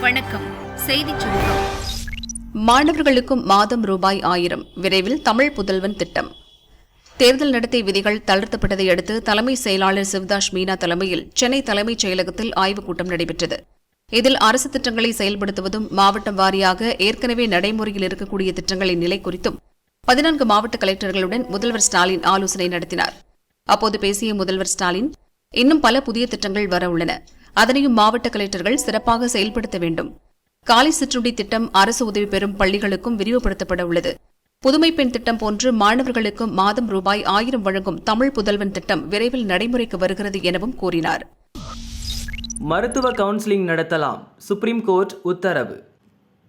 வணக்கம். செய்தி சுருக்கம் மாணவர்களுக்கும் மாதம் ரூபாய் ஆயிரம். விரைவில் தமிழ் புதல்வன் திட்டம். தேர்தல் நடத்தை விதிகள் தளர்த்தப்பட்டதை அடுத்து தலைமை செயலாளர் சிவதாஸ் மீனா தலைமையில் சென்னை தலைமைச் செயலகத்தில் ஆய்வுக் கூட்டம் நடைபெற்றது. இதில் அரசு திட்டங்களை செயல்படுத்துவதும் மாவட்டம் வாரியாக ஏற்கனவே நடைமுறையில் இருக்கக்கூடிய திட்டங்களின் நிலை குறித்தும் பதினான்கு மாவட்ட கலெக்டர்களுடன் முதல்வர் ஸ்டாலின் ஆலோசனை நடத்தினார். அப்போது பேசிய முதல்வர் ஸ்டாலின் இன்னும் பல புதிய திட்டங்கள் வர உள்ளன. அதனையும் மாவட்ட கலெக்டர்கள் சிறப்பாக செயல்படுத்த வேண்டும். காலை சிற்றுண்டி திட்டம் அரசு உதவி பெறும் பள்ளிகளுக்கும் விரிவுபடுத்தப்பட உள்ளது. புதுமை பெண் திட்டம் போன்று மாணவர்களுக்கும் மாதம் ரூபாய் ஆயிரம் வழங்கும் தமிழ் புதல்வன் திட்டம் விரைவில் நடைமுறைக்கு வருகிறது எனவும் கூறினார். மருத்துவ கவுன்சிலிங் நடத்தலாம். சுப்ரீம் கோர்ட் உத்தரவு.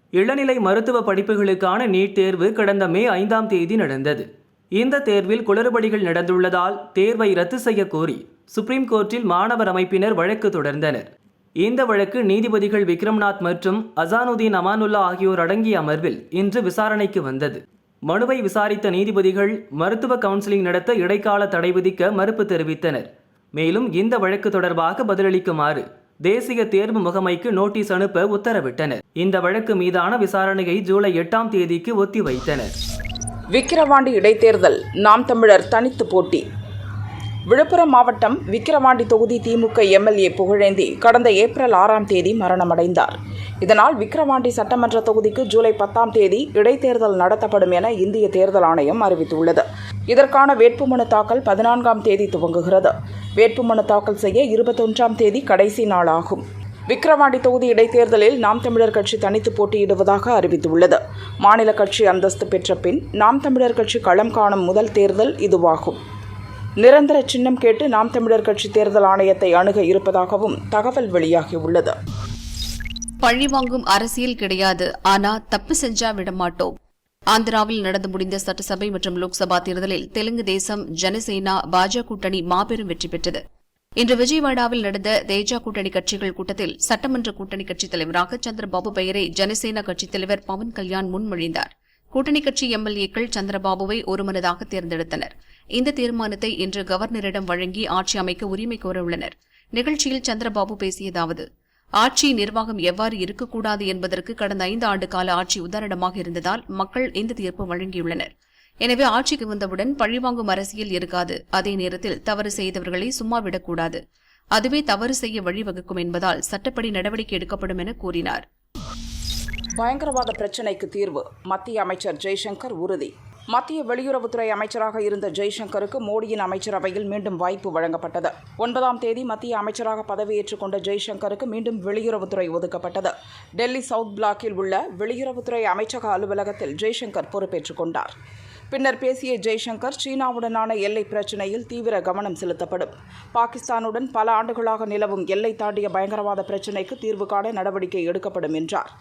இளநிலை மருத்துவ படிப்புகளுக்கான நீட் தேர்வு கடந்த மே ஐந்தாம் தேதி நடந்தது. இந்த தேர்வில் குளறுபடிகள் நடந்துள்ளதால் தேர்வை ரத்து செய்ய கோரி சுப்ரீம் கோர்ட்டில் மாணவர் அமைப்பினர் வழக்கு தொடர்ந்தனர். இந்த வழக்கு நீதிபதிகள் விக்ரம்நாத் மற்றும் அசானுதீன் அமானுல்லா ஆகியோர் அடங்கிய அமர்வில் இன்று விசாரணைக்கு வந்தது. மனுவை விசாரித்த நீதிபதிகள் மருத்துவ கவுன்சிலிங் நடத்த இடைக்கால தடை விதிக்க மறுப்பு தெரிவித்தனர். மேலும் இந்த வழக்கு தொடர்பாக பதிலளிக்குமாறு தேசிய தேர்வு முகமைக்கு நோட்டீஸ் அனுப்ப உத்தரவிட்டனர். இந்த வழக்கு மீதான விசாரணையை ஜூலை எட்டாம் தேதிக்கு ஒத்திவைத்தனர். விக்கிரவாண்டி இடைத்தேர்தல். நாம் தமிழர் தனித்து போட்டி. விழுப்புரம் மாவட்டம் விக்கிரவாண்டி தொகுதி திமுக எம்எல்ஏ புகழேந்தி கடந்த ஏப்ரல் ஆறாம் தேதி மரணமடைந்தார். இதனால் விக்கிரவாண்டி சட்டமன்ற தொகுதிக்கு ஜூலை பத்தாம் தேதி இடைத்தேர்தல் நடத்தப்படும் என இந்திய தேர்தல் ஆணையம் அறிவித்துள்ளது. இதற்கான வேட்புமனு தாக்கல் பதினான்காம் தேதி துவங்குகிறது. வேட்புமனு தாக்கல் செய்ய இருபத்தொன்றாம் தேதி கடைசி நாளாகும். விக்கிரவாண்டி தொகுதி இடைத்தேர்தலில் நாம் தமிழர் கட்சி தனித்து போட்டியிடுவதாக அறிவித்துள்ளது. மாநில கட்சி அந்தஸ்து பெற்ற பின் நாம் தமிழர் கட்சி களம் காணும் முதல் தேர்தல் இதுவாகும். நிரந்தர சின்னம் கேட்டு நாம் தமிழர் கட்சி தேர்தல் ஆணையத்தை அணுக இருப்பதாகவும் தகவல் வெளியாகியுள்ளது. பழிவாங்கும் அரசியல் கிடையாது. ஆனா தப்பு செஞ்சா விடமாட்டோம் ஆந்திராவில் நடந்து முடிந்த சட்டசபை மற்றும் லோக்சபா தேர்தலில் தெலுங்கு தேசம் ஜனசேனா பாஜக கூட்டணி மாபெரும் வெற்றி பெற்றது. இன்று விஜயவாடாவில் நடந்த தேஜா கூட்டணி கட்சிகள் கூட்டத்தில் சட்டமன்ற கூட்டணி கட்சித் தலைவராக சந்திரபாபு பெயரை ஜனசேனா கட்சித் தலைவர் பவன் கல்யாண் முன்மொழிந்தார். கூட்டணி கட்சி எம்எல்ஏக்கள் சந்திரபாபுவை ஒருமனதாக தேர்ந்தெடுத்தனர். இந்த தீர்மானத்தை இன்று கவர்னரிடம் வழங்கி ஆட்சி அமைக்க உரிமை கோரவுள்ளனர் நிகழ்ச்சியில் சந்திரபாபு பேசியதாவது ஆட்சி நிர்வாகம் எவ்வாறு இருக்கக்கூடாது என்பதற்கு கடந்த ஐந்து ஆண்டு கால ஆட்சி உதாரணமாக இருந்ததால் மக்கள் இந்த தீர்ப்பு வழங்கியுள்ளனர். எனவே ஆட்சிக்கு வந்தவுடன் பழிவாங்கும் அரசியல் இருக்காது. அதே நேரத்தில் தவறு செய்தவர்களை சும்மா விடக்கூடாது. அதுவே தவறு செய்ய வழிவகுக்கும் என்பதால் சட்டப்படி நடவடிக்கை எடுக்கப்படும் என கூறினார். பயங்கரவாத பிரச்சினைக்கு தீர்வு. மத்திய அமைச்சர் ஜெய்சங்கர் உறுதி. மத்திய வெளியுறவுத்துறை அமைச்சராக இருந்த ஜெய்சங்கருக்கு மோடியின் அமைச்சரவையில் மீண்டும் வாய்ப்பு வழங்கப்பட்டது. ஒன்பதாம் தேதி மத்திய அமைச்சராக பதவியேற்றுக் கொண்ட ஜெய்சங்கருக்கு மீண்டும் வெளியுறவுத்துறை ஒதுக்கப்பட்டது. டெல்லி சவுத் பிளாக்கில் உள்ள வெளியுறவுத்துறை அமைச்சக அலுவலகத்தில் ஜெய்சங்கர் பொறுப்பேற்றுக் கொண்டார். பின்னர் பேசிய ஜெய்சங்கர் சீனாவுடனான எல்லை பிரச்சினையில் தீவிர கவனம் செலுத்தப்படும். பாகிஸ்தானுடன் பல ஆண்டுகளாக நிலவும் எல்லை தாண்டிய பயங்கரவாத பிரச்சினைக்கு தீர்வு காண நடவடிக்கை எடுக்கப்படும் என்றார்.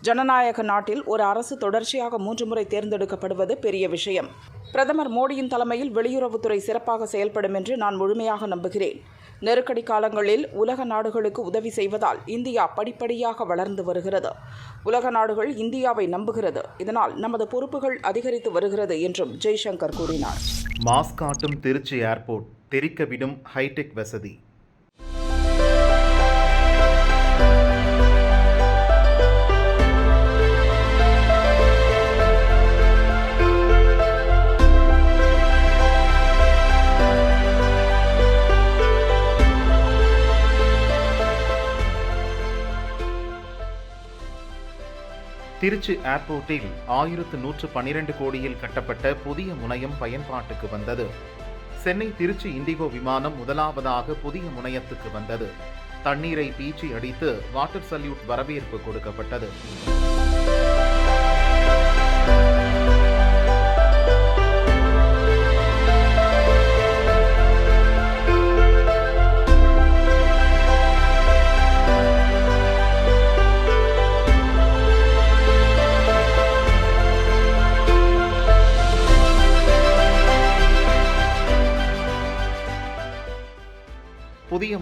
ஜனநாயக நாட்டில் ஒரு அரசு தொடர்ச்சியாக மூன்று முறை தேர்ந்தெடுக்கப்படுவது பெரிய விஷயம். பிரதமர் மோடியின் தலைமையில் வெளியுறவுத்துறை சிறப்பாக செயல்படும் என்று நான் முழுமையாக நம்புகிறேன். நெருக்கடி காலங்களில் உலக நாடுகளுக்கு உதவி செய்வதால் இந்தியா படிப்படியாக வளர்ந்து வருகிறது. உலக நாடுகள் இந்தியாவை நம்புகிறது. இதனால் நமது பொறுப்புகள் அதிகரித்து வருகிறது என்றும் ஜெய்சங்கர் கூறினார். மாஸ்காட்டும் திருச்சி ஏர்போர்ட் தெரிக்க விடும் ஹைடெக் வசதி. திருச்சி ஏர்போர்ட்டில் ஆயிரத்து நூற்று பன்னிரண்டு கோடியில் கட்டப்பட்ட புதிய முனையம் பயன்பாட்டுக்கு வந்தது. சென்னை திருச்சி இண்டிகோ விமானம் முதலாவதாக புதிய முனையத்துக்கு வந்தது. தண்ணீரை பீச்சி அடித்து வாட்டர் சல்யூட் வரவேற்பு கொடுக்கப்பட்டது.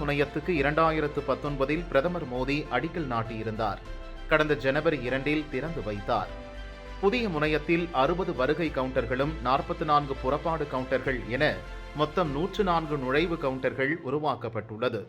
துணையத்துக்கு இரண்டாயிரத்து பத்தொன்பதில் பிரதமர் மோடி அடிக்கல் நாட்டியிருந்தார். கடந்த ஜனவரி இரண்டில் திறந்து வைத்தார். புதிய முனையத்தில் அறுபது வருகை கவுண்டர்களும் நாற்பத்தி நான்கு புறப்பாடு கவுண்டர்கள் என மொத்தம் நூற்று நான்கு நுழைவு கவுண்டர்கள் உருவாக்கப்பட்டுள்ளது.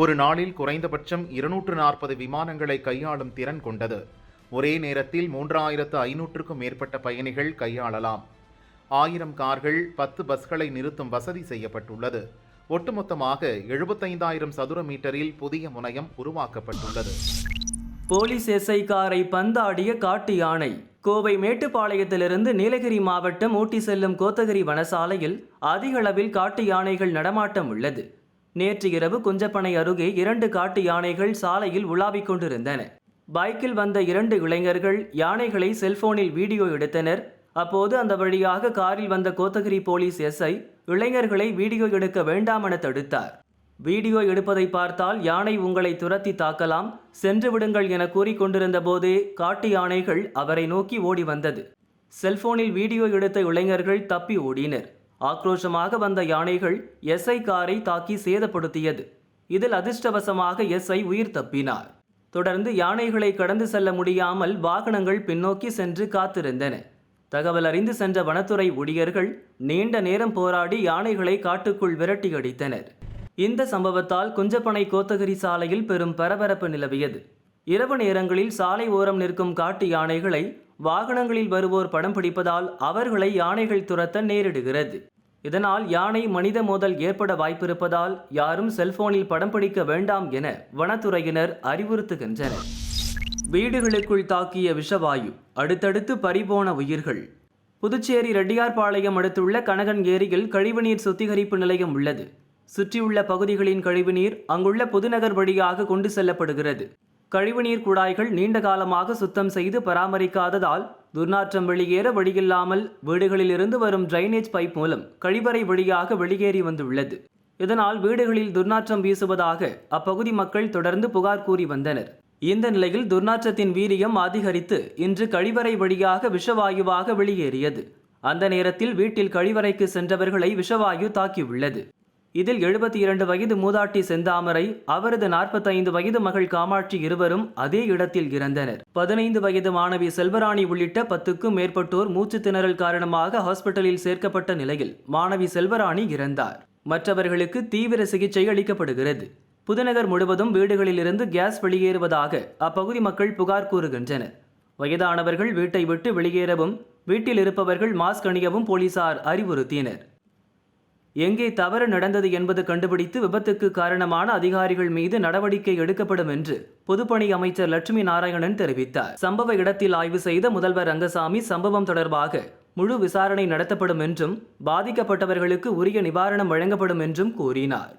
ஒரு நாளில் குறைந்தபட்சம் இருநூற்று நாற்பது விமானங்களை கையாளும் திறன் கொண்டது. ஒரே நேரத்தில் மூன்றாயிரத்து ஐநூற்றுக்கும் மேற்பட்ட பயணிகள் கையாளலாம். ஆயிரம் கார்கள் பத்து பஸ்களை நிறுத்தும் வசதி செய்யப்பட்டுள்ளது. ஒட்டுமொத்தமாக எழுபத்தைந்தாயிரம் சதுர மீட்டரில் புதிய முனையம் உருவாக்கப்பட்டுள்ளது. போலீஸ் எஸ்ஐ காரை பந்தாடிய காட்டு யானை. கோவை மேட்டுப்பாளையத்திலிருந்து நீலகிரி மாவட்டம் ஊட்டி செல்லும் கோத்தகிரி வனசாலையில் அதிக அளவில் காட்டு யானைகள் நடமாட்டம் உள்ளது. நேற்று இரவு குஞ்சப்பனை அருகே இரண்டு காட்டு யானைகள் சாலையில் உலாவிக் கொண்டிருந்தன. பைக்கில் வந்த இரண்டு இளைஞர்கள் யானைகளை செல்போனில் வீடியோ எடுத்தனர். அப்போது அந்த வழியாக காரில் வந்த கோத்தகிரி போலீஸ் எஸ்ஐ இளைஞர்களை வீடியோ எடுக்க வேண்டாம் என தடுத்தார். வீடியோ எடுப்பதை பார்த்தால் யானை உங்களை துரத்தி தாக்கலாம் சென்று விடுங்கள் என கூறிக்கொண்டிருந்த போதே காட்டு யானைகள் அவரை நோக்கி ஓடி வந்தது. செல்போனில் வீடியோ எடுத்த இளைஞர்கள் தப்பி ஓடினர். ஆக்ரோஷமாக வந்த யானைகள் எஸ்ஐ காரை தாக்கி சேதப்படுத்தியது. இதில் அதிர்ஷ்டவசமாக எஸ்ஐ உயிர் தப்பினார். தொடர்ந்து யானைகளை கடந்து செல்ல முடியாமல் வாகனங்கள் பின்னோக்கி சென்று காத்திருந்தன. தகவல் அறிந்து சென்ற வனத்துறை ஊழியர்கள் நீண்ட நேரம் போராடி யானைகளை காட்டுக்குள் விரட்டி அடித்தனர். இந்த சம்பவத்தால் குஞ்சப்பனை கோத்தகிரி சாலையில் பெரும் பரபரப்பு நிலவியது. இரவு நேரங்களில் சாலை ஓரம் நிற்கும் காட்டு யானைகளை வாகனங்களில் வருவோர் படம் பிடிப்பதால் அவர்களை யானைகள் துரத்த நேரிடுகிறது. இதனால் யானை மனித மோதல் ஏற்பட வாய்ப்பிருப்பதால் யாரும் செல்போனில் படம் பிடிக்க வேண்டாம் என வனத்துறையினர் அறிவுறுத்துகின்றனர். வீடுகளுக்குள் தாக்கிய விஷவாயு அடுத்தடுத்து பறிபோன உயிர்கள். புதுச்சேரி ரெட்டியார்பாளையம் அடுத்துள்ள கனகன் ஏரியில் கழிவுநீர் சுத்திகரிப்பு நிலையம் உள்ளது. சுற்றியுள்ள பகுதிகளின் கழிவுநீர் அங்குள்ள புதுநகர் வழியாக கொண்டு செல்லப்படுகிறது. கழிவுநீர் குழாய்கள் நீண்ட காலமாக சுத்தம் செய்து பராமரிக்காததால் துர்நாற்றம் வெளியேற வழியில்லாமல் வீடுகளிலிருந்து வரும் டிரைனேஜ் பைப் மூலம் கழிவறை வழியாக வெளியேறி வந்துள்ளது. இதனால் வீடுகளில் துர்நாற்றம் வீசுவதாக அப்பகுதி மக்கள் தொடர்ந்து புகார் கூறி வந்தனர். இந்த நிலையில் துர்நாற்றத்தின் வீரியம் அதிகரித்து இன்று கழிவறை வழியாக விஷவாயுவாக வெளியேறியது. அந்த நேரத்தில் வீட்டில் கழிவறைக்கு சென்றவர்களை விஷவாயு தாக்கியுள்ளது. இதில் எழுபத்தி இரண்டு வயது மூதாட்டி செந்தாமரை அவரது நாற்பத்தைந்து வயது மகள் காமாட்சி இருவரும் அதே இடத்தில் இறந்தனர். பதினைந்து வயது மாணவி செல்வராணி உள்ளிட்ட பத்துக்கும் மேற்பட்டோர் மூச்சு திணறல் காரணமாக ஹாஸ்பிட்டலில் சேர்க்கப்பட்ட நிலையில் மாணவி செல்வராணி இறந்தார். மற்றவர்களுக்கு தீவிர சிகிச்சை அளிக்கப்படுகிறது. புதுநகர் முழுவதும் வீடுகளிலிருந்து கேஸ் வெளியேறுவதாக அப்பகுதி மக்கள் புகார் கூறுகின்றனர். வயதானவர்கள் வீட்டை விட்டு வெளியேறவும் வீட்டில் இருப்பவர்கள் மாஸ்க் அணியவும் போலீசார் அறிவுறுத்தினர். எங்கே தவறு நடந்தது என்பது கண்டுபிடித்து விபத்துக்கு காரணமான அதிகாரிகள் மீது நடவடிக்கை எடுக்கப்படும் என்று பொதுப்பணி அமைச்சர் லட்சுமி நாராயணன் தெரிவித்தார். சம்பவ இடத்தில் ஆய்வு செய்த முதல்வர் ரங்கசாமி சம்பவம் தொடர்பாக முழு விசாரணை நடத்தப்படும் என்றும் பாதிக்கப்பட்டவர்களுக்கு உரிய நிவாரணம் வழங்கப்படும் என்றும் கூறினார்.